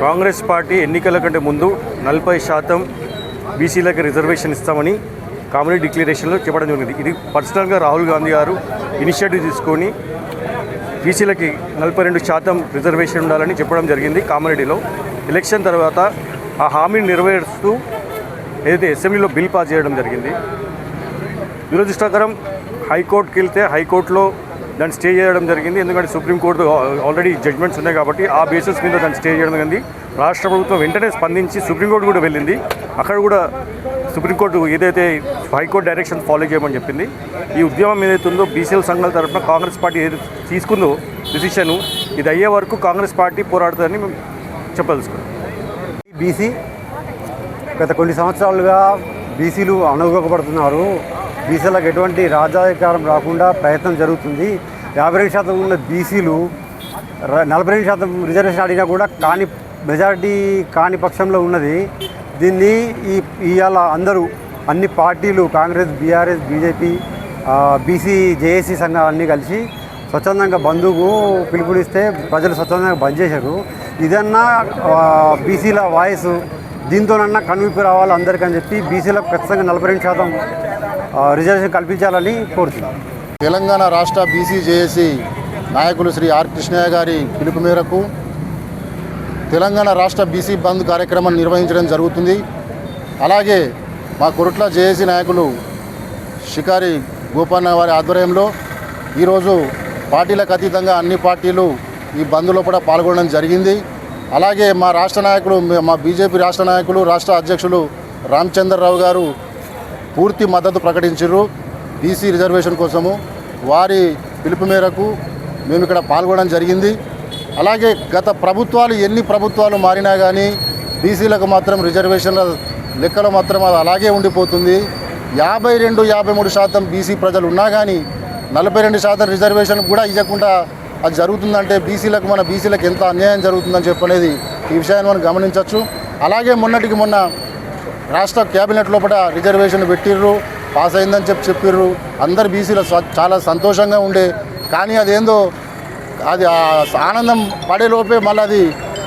Congress party ఎన్నికల కంటే ముందు నలభై శాతం బీసీలకు రిజర్వేషన్ ఇస్తామని కామెడీ డిక్లరేషన్లో చెప్పడం జరిగింది. ఇది పర్సనల్గా రాహుల్ గాంధీ గారు ఇనిషియేటివ్ తీసుకొని బీసీలకి నలభై రెండు శాతం రిజర్వేషన్ ఉండాలని చెప్పడం జరిగింది కామారెడ్డిలో ఎలక్షన్ తర్వాత ఆ హామీని నెరవేరుస్తూ ఏదైతే అసెంబ్లీలో బిల్ పాస్ చేయడం జరిగింది. దురదృష్టకరం హైకోర్టుకి వెళ్తే హైకోర్టులో దాన్ని స్టే చేయడం జరిగింది. ఎందుకంటే సుప్రీంకోర్టు ఆల్రెడీ జడ్జ్మెంట్స్ ఉన్నాయి కాబట్టి ఆ బేసిస్ మీద దాన్ని స్టే చేయడం జరిగింది. రాష్ట్ర ప్రభుత్వం వెంటనే స్పందించి సుప్రీంకోర్టు కూడా వెళ్ళింది. అక్కడ కూడా సుప్రీంకోర్టు ఏదైతే హైకోర్టు డైరెక్షన్ ఫాలో చేయమని చెప్పింది ఈ ఉద్యమం ఏదైతే ఉందో బీసీఎల్ సంఘాల తరఫున కాంగ్రెస్ పార్టీ ఏది తీసుకుందో డిసిషన్ ఇది అయ్యే వరకు కాంగ్రెస్ పార్టీ పోరాడుతుందని మేము చెప్పదలుచుకున్నాం. బీసీ గత కొన్ని సంవత్సరాలుగా బీసీలు అనుగోగపడుతున్నారు బీసీలకు ఎటువంటి రాజాధికారం రాకుండా ప్రయత్నం జరుగుతుంది. యాభై రెండు శాతం ఉన్న బీసీలు నలభై రెండు శాతం రిజర్వేషన్ అడిగినా కూడా కాని మెజారిటీ కాని పక్షంలో ఉన్నది. దీన్ని ఈ ఇవాళ అందరూ అన్ని పార్టీలు Congress BRS BJP BC JAC సంఘాలు అన్నీ కలిసి స్వచ్ఛందంగా బంధువు పిలుపునిస్తే ప్రజలు స్వచ్ఛందంగా బంద్ చేశారు. ఇదన్నా బీసీల వాయిస్ దీంతోనన్నా కనువిప్పు రావాలి అందరికని చెప్పి బీసీలకు ఖచ్చితంగా నలభై రెండు శాతం రిజర్వేషన్ కల్పించాలని కోరుతున్నాం. తెలంగాణ రాష్ట్ర బీసీ జేఏసీ నాయకులు శ్రీ ఆర్ కృష్ణయ్య గారి పిలుపు మేరకు తెలంగాణ రాష్ట్ర బీసీ బంద్ కార్యక్రమాన్ని నిర్వహించడం జరుగుతుంది. అలాగే మా కొరుట్ల జేఏసీ నాయకులు షికారి గోపన్న వారి ఆధ్వర్యంలో ఈరోజు పార్టీలకు అతీతంగా అన్ని పార్టీలు ఈ బంద్లో కూడా పాల్గొనడం జరిగింది. అలాగే మా రాష్ట్ర నాయకులు మా బీజేపీ రాష్ట్ర నాయకులు రాష్ట్ర అధ్యక్షులు రామచంద్రరావు గారు పూర్తి మద్దతు ప్రకటించారు బీసీ రిజర్వేషన్ కోసము. వారి పిలుపు మేరకు మేము ఇక్కడ పాల్గొనడం జరిగింది. అలాగే గత ప్రభుత్వాలు ఎన్ని ప్రభుత్వాలు మారినా కానీ బీసీలకు మాత్రం రిజర్వేషన్ల లెక్కలో మాత్రం అది అలాగే ఉండిపోతుంది. యాభై రెండు యాభై మూడు శాతం బీసీ ప్రజలు ఉన్నా కానీ నలభై రెండు శాతం రిజర్వేషన్ కూడా ఇవ్వకుండా అది జరుగుతుందంటే బీసీలకు మన బీసీలకు ఎంత అన్యాయం జరుగుతుందని చెప్పనేది ఈ విషయాన్ని మనం గమనించవచ్చు అలాగే మొన్నటికి మొన్న రాష్ట్ర క్యాబినెట్ లోపల రిజర్వేషన్ పెట్టిర్రు పాస్ అయిందని చెప్పి చెప్పిర్రు. అందరు బీసీలు చాలా సంతోషంగా ఉండే. కానీ అదేందో అది ఆనందం పడే లోపే మళ్ళీ అది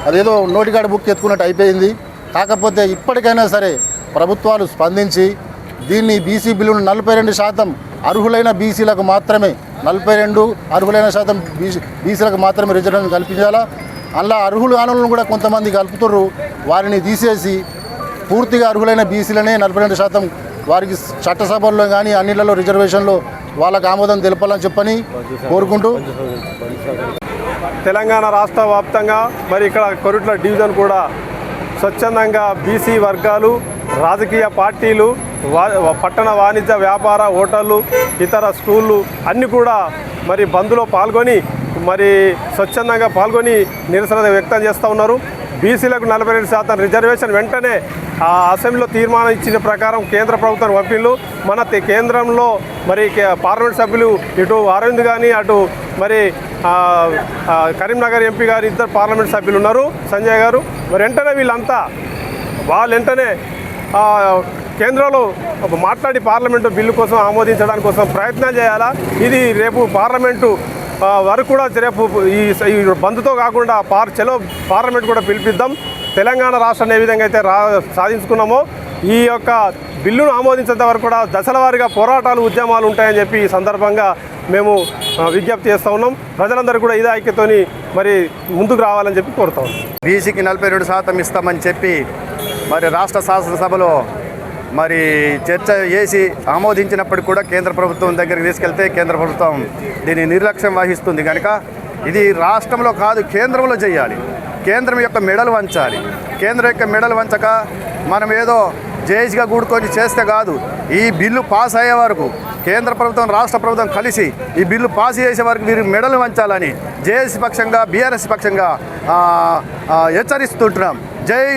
అదేదో నోటికాడ బుక్ ఎత్తుకున్నట్టు అయిపోయింది. కాకపోతే ఇప్పటికైనా సరే ప్రభుత్వాలు స్పందించి దీన్ని బీసీ బిల్లును నలభై రెండు శాతం అర్హులైన బీసీలకు మాత్రమే నలభై రెండు అర్హులైన శాతం బీసీ బీసీలకు మాత్రమే రిజర్వేషన్ కల్పించాలా? అలా అర్హులు ఆనలను కూడా కొంతమంది కలుపుతుర్రు. వారిని తీసేసి పూర్తిగా అర్హులైన బీసీలనే నలభై రెండు శాతం వారికి చట్టసభల్లో కానీ అన్నిళ్ళలో రిజర్వేషన్లో వాళ్ళకు ఆమోదం తెలపాలని చెప్పని కోరుకుంటూ తెలంగాణ రాష్ట్ర వ్యాప్తంగా మరి ఇక్కడ కొరుట్ల డివిజన్ కూడా స్వచ్ఛందంగా బీసీ వర్గాలు రాజకీయ పార్టీలు పట్టణ వాణిజ్య వ్యాపార హోటళ్ళు ఇతర స్కూళ్ళు అన్నీ కూడా మరి బంద్లో పాల్గొని మరి స్వచ్ఛందంగా పాల్గొని నిరసన వ్యక్తం చేస్తూ ఉన్నారు. బీసీలకు నలభై రెండు శాతం రిజర్వేషన్ వెంటనే ఆ అసెంబ్లీలో తీర్మానం ఇచ్చిన ప్రకారం కేంద్ర ప్రభుత్వం పంపిళ్ళు మన కేంద్రంలో మరి కే- పార్లమెంట్ సభ్యులు ఇటు అరవింద్ కానీ అటు మరి కరీంనగర్ ఎంపీ గారు ఇద్దరు పార్లమెంట్ సభ్యులు ఉన్నారు. సంజయ్ గారు. మరి వెంటనే వీళ్ళంతా వాళ్ళు వెంటనే కేంద్రంలో మాట్లాడి పార్లమెంటు బిల్లు కోసం ఆమోదించడానికి కోసం ప్రయత్నం చేయాలా? ఇది రేపు పార్లమెంటు వరకు కూడా రేపు ఈ ఈ బంద్తో కాకుండా పార్ చలో పార్లమెంట్ కూడా పిలిపిద్దాం. తెలంగాణ రాష్ట్రాన్ని ఏ విధంగా అయితే రా సాధించుకున్నామో ఈ యొక్క బిల్లును ఆమోదించేంత వరకు కూడా దశల వారీగా పోరాటాలు ఉద్యమాలు ఉంటాయని చెప్పి ఈ సందర్భంగా మేము విజ్ఞప్తి చేస్తూ ఉన్నాం. ప్రజలందరూ కూడా ఇదే ఐక్యతోని మరి ముందుకు రావాలని చెప్పి కోరుతా ఉన్నాం. బీసీకి నలభై రెండు శాతం ఇస్తామని చెప్పి మరి రాష్ట్ర శాసనసభలో మరి చర్చ చేసి ఆమోదించినప్పటికీ కూడా కేంద్ర ప్రభుత్వం దగ్గరికి తీసుకెళ్తే కేంద్ర ప్రభుత్వం దీన్ని నిర్లక్ష్యం వహిస్తుంది. కనుక ఇది రాష్ట్రంలో కాదు కేంద్రంలో చేయాలి. కేంద్రం యొక్క మెడలు వంచాలి. కేంద్రం యొక్క మెడలు వంచక మనం ఏదో జేజ్గా కూడుకొని చేస్తే కాదు ఈ బిల్లు పాస్ అయ్యే వరకు కేంద్ర ప్రభుత్వం రాష్ట్ర ప్రభుత్వం కలిసి ఈ బిల్లు పాస్ చేసే వరకు వీరు మెడలు వంచాలని జేఏసీ పక్షంగా బీఆర్ఎస్ పక్షంగా హెచ్చరిస్తుంటున్నాం. జై